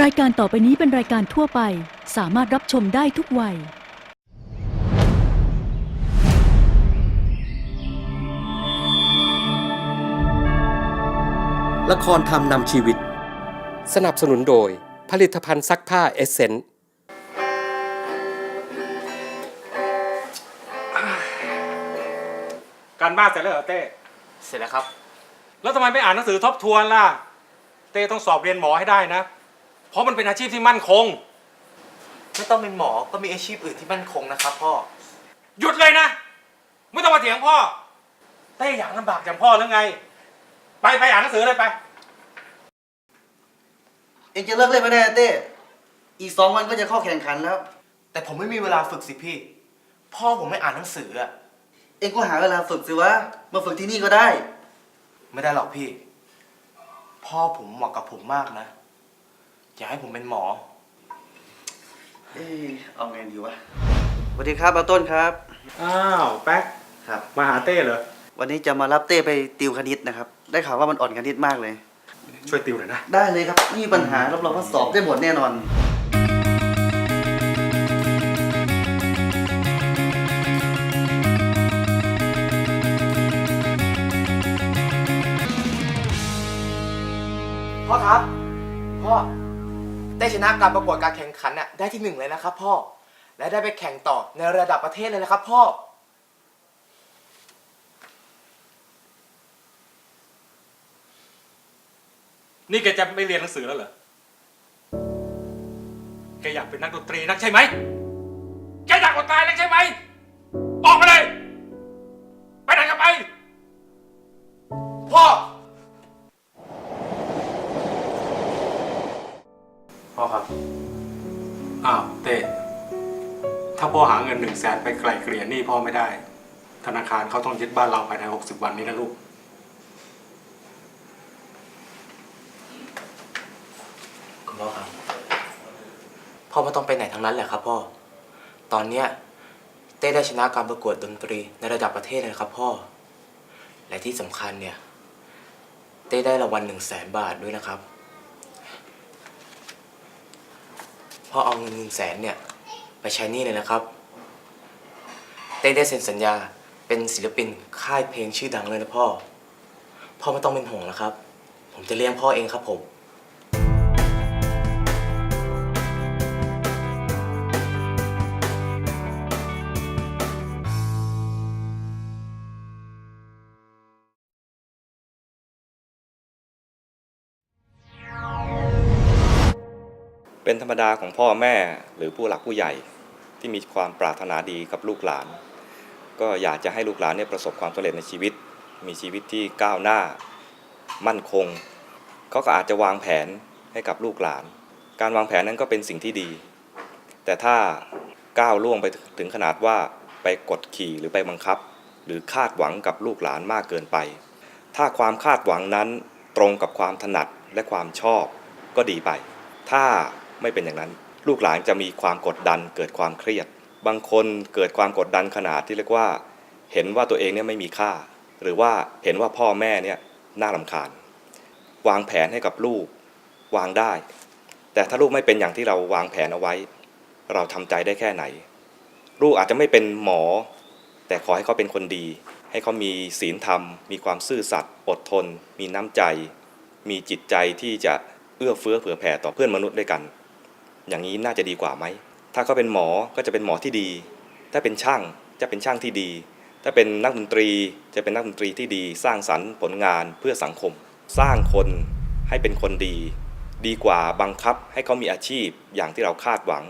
รายการต่อไปนี้เป็นรายการทั่วไป สามารถรับชมได้ทุกวัย ละครทำนำชีวิต สนับสนุนโดย ผลิตภัณฑ์ซักผ้าเอเซนต์การบ้านเสร็จแล้วเหรอเต้ เสร็จแล้วครับ แล้วทำไมไม่อ่านหนังสือทบทวนล่ะ เต้ต้องสอบเรียนหมอให้ได้นะ เพราะมันเป็นอาชีพที่มั่นคง ไม่ต้องเป็นหมอก็มีอาชีพอื่นที่มั่นคงนะครับพ่อ หยุดเลยนะ ไม่ต้องมาเถียงพ่อเต้อยากลำบากอย่างพ่อหรือไง ไปไปอ่านหนังสือเลยไป เองจะเลิกเล่นไม่ได้นะเต้ อีกสองวันก็จะเข้าแข่งขันแล้ว แต่ผมไม่มีเวลาฝึกสิพี่ พ่อผมไม่อ่านหนังสืออะเองก็หาเวลาฝึกสิวะ มาฝึกที่นี่ก็ได้ ไม่ได้หรอกพี่ พ่อผมเหมาะกับผมมากนะ อยากให้ผมเป็นหมอ เอ๊ะเอาไงดีวะ สวัสดีครับอาต้นครับ อ้าวแป๊กครับ มาหาเต้เหรอ วันนี้จะมารับเต้ไปติวคณิตนะครับ ได้ข่าวว่ามันอ่อนคณิตมากเลย ช่วยติวหน่อยนะ ได้เลยครับไม่มีปัญหารับรองว่าสอบได้หมดแน่นอน พ่อครับพ่อได้ ชนะการประกวดการแข่งขันน่ะได้ที่หนึ่งเลยนะครับพ่อ และได้ไปแข่งต่อในระดับประเทศเลยนะครับพ่อ นี่แกจะไม่เรียนหนังสือแล้วเหรอ แกอยากเป็นนักดนตรีนักใช่ไหม พ่อครับอ้าวเต้ถ้าพ่อหาเงินหนึ่งแสนไปไกลเกลี่ยหนี้พ่อไม่ได้ ธนาคารเขาต้องยึดบ้านเราภายในหกสิบวันนี้นะลูก คุณพ่อครับ พ่อไม่ต้องไปไหนทั้งนั้นแหละครับพ่อ ตอนเนี้ยเต้ได้ชนะการประกวดดนตรีในระดับประเทศเลยครับพ่อ และที่สำคัญเนี่ย เต้ได้รางวัลหนึ่งแสนบาทด้วยนะครับ พ่อเอาเงินหนึ่งแสนเนี่ย ไปใช้หนี่เลยนะครับ เต้ได้เซ็นสัญญาเป็นศิลปินค่ายเพลงชื่อดังเลยนะพ่อ พ่อไม่ต้องเป็นห่วงนะครับ ผมจะเลี้ยงพ่อเองครับผม เป็นธรรมดาของพ่อแม่หรือผู้หลักผู้ใหญ่ที่มีความปรารถนาดีกับลูกหลาน ก็อยากจะให้ลูกหลานเนี่ยประสบความสำเร็จในชีวิต มีชีวิตที่ก้าวหน้า มั่นคงเขาก็อาจจะวางแผนให้กับลูกหลาน การวางแผนนั้นก็เป็นสิ่งที่ดี แต่ถ้าก้าวล่วงไปถึงขนาดว่าไปกดขี่หรือไปบังคับ หรือคาดหวังกับลูกหลานมากเกินไป ถ้าความคาดหวังนั้นตรงกับความถนัดและความชอบก็ดีไป ถ้า ไม่เป็นอย่างนั้น ลูกหลานจะมีความกดดันเกิดความเครียด บางคนเกิดความกดดันขนาดที่เรียกว่า เห็นว่าตัวเองเนี่ยไม่มีค่า หรือว่าเห็นว่าพ่อแม่เนี่ยน่ารำคาญ วางแผนให้กับลูกวางได้ แต่ถ้าลูกไม่เป็นอย่างที่เราวางแผนเอาไว้ เราทำใจได้แค่ไหน ลูกอาจจะไม่เป็นหมอ แต่ขอให้เขาเป็นคนดี ให้เขามีศีลธรรม มีความซื่อสัตย์อดทน มีน้ำใจ มีจิตใจที่จะเอื้อเฟื้อเผื่อแผ่ต่อเพื่อนมนุษย์ด้วยกัน อย่างนี้น่าจะดีกว่าไหม ถ้าเขาเป็นหมอก็จะเป็นหมอที่ดี ถ้าเป็นช่างจะเป็นช่างที่ดี ถ้าเป็นนักดนตรีจะเป็นนักดนตรีที่ดี สร้างสรรค์ผลงานเพื่อสังคม สร้างคนให้เป็นคนดี ดีกว่าบังคับให้เขามีอาชีพอย่างที่เราคาดหวัง